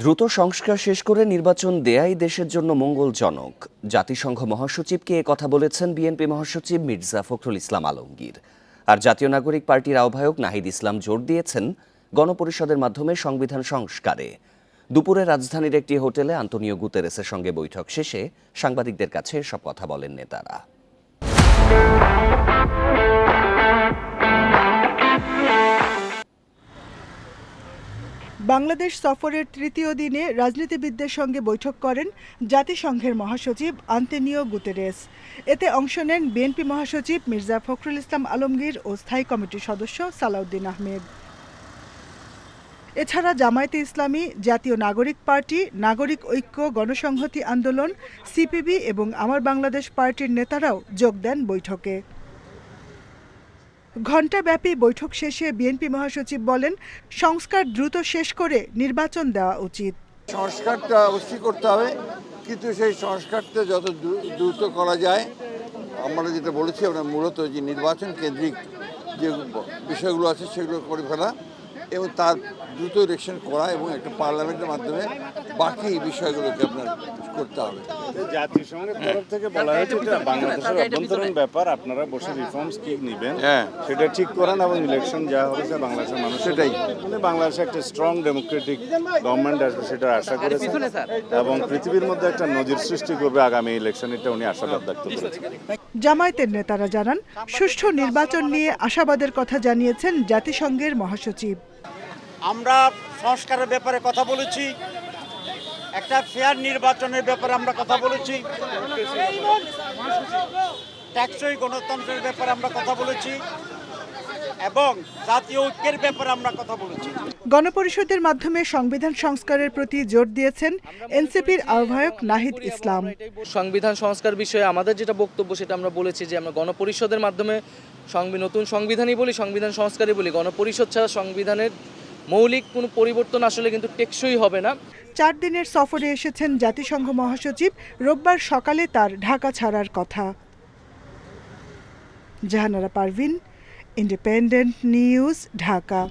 দ্রুত সংস্কার শেষ করে নির্বাচন দেয়াই দেশের জন্য মঙ্গলজনক। জাতিসংঘ মহাসচিবকে কথা বলেছেন বিএনপি মহাসচিব মির্জা ফখরুল ইসলাম আলমগীর। আর জাতীয় নাগরিক পার্টির আহ্বায়ক নাহিদ ইসলাম জোর দিয়েছেন গণপরিষদের মাধ্যমে সংবিধান সংস্কারে। দুপুরে রাজধানীর একটি হোটেলে আন্তনিও গুতেরেসের সঙ্গে বৈঠক শেষে সাংবাদিকদের কাছে সব কথা বলেন নেতারা। বাংলাদেশ সফরের তৃতীয় দিনে রাজনীতিবিদদের সঙ্গে বৈঠক করেন জাতিসংঘের মহাসচিব আন্তনিও গুতেরেস। এতে অংশ নেন বিএনপি মহাসচিব মির্জা ফখরুল ইসলাম আলমগীর ও স্থায়ী কমিটির সদস্য সালাউদ্দিন আহমেদ। এছাড়া জামায়াতে ইসলামী, জাতীয় নাগরিক পার্টি, নাগরিক ঐক্য, গণসংহতি আন্দোলন, সিপিবি এবং আমার বাংলাদেশ পার্টির নেতারাও যোগ দেন বৈঠকে। ঘণ্টাব্যাপী বৈঠক শেষে বিএনপি মহাসচিব বলেন, সংস্কার দ্রুত শেষ করে নির্বাচন দেওয়া উচিত। সংস্কারটা অবশ্যই করতে হবে, কিন্তু সেই সংস্কারটা যত দ্রু- দ্রুত করা যায়, আমরা যেটা বলেছি, আমরা মূলত যে নির্বাচন কেন্দ্রিক যে বিষয়গুলো আছে সেগুলো করে ফেলা এবং তার দ্রুত ইলেকশন করা এবং একটা পার্লামেন্টের মাধ্যমে বাকি বিষয়গুলোকে আপনার করতে হবে। জাতিসংঘের তরফ থেকে বলা হয়েছে এটা বাংলাদেশের অভ্যন্তরীণ ব্যাপার আপনারা বসে রিফর্মস কি নেবেন। হ্যাঁ। সেটা ঠিক করেন এবং ইলেকশন যা হবে সেটা বাংলাদেশের মানুষ সেটাই। মানে বাংলাদেশে একটা স্ট্রং ডেমোক্রেটিক গভর্নমেন্ট আসবে সেটা আশা করেছেন। এবং পৃথিবীর মধ্যে একটা নজির সৃষ্টি করবে আগামী ইলেকশন এটা উনি আশাবাদ ব্যক্ত করেছেন। জামায়াতের নেতারা জানান সুষ্ঠু নির্বাচন নিয়ে আশাবাদের কথা জানিয়েছেন জাতিসংঘের মহাসচিব। আমরা সংস্কারের ব্যাপারে কথা বলেছি। একটা ফেয়ার নির্বাচনের ব্যাপারে আমরা কথা বলেছি। ট্যাক্সই গণতন্ত্রের ব্যাপারে আমরা কথা বলেছি। এবং জাতীয় ঐক্যের ব্যাপারে আমরা কথা বলেছি। গণপরিষদের মাধ্যমে সংবিধান সংস্কারের প্রতি জোর দিয়েছেন এনসিপির আহ্বায়ক নাহিদ ইসলাম। সংবিধান সংস্কার বিষয়ে আমাদের যেটা বক্তব্য সেটা আমরা বলেছি যে আমরা গণপরিষদের মাধ্যমে নতুন সংবিধানই বলি সংবিধান সংস্কারই বলি। গণপরিষদ ছাড়া সংবিধানের মৌলিক কোনো পরিবর্তন আসলে কিন্তু টেকসই হবে না। চার দিনের সফরে এসেছেন জাতিসংঘ মহাসচিব। রোববার সকালে তার ঢাকা ছাড়ার কথা। Jahanara Parvin independent news Dhaka.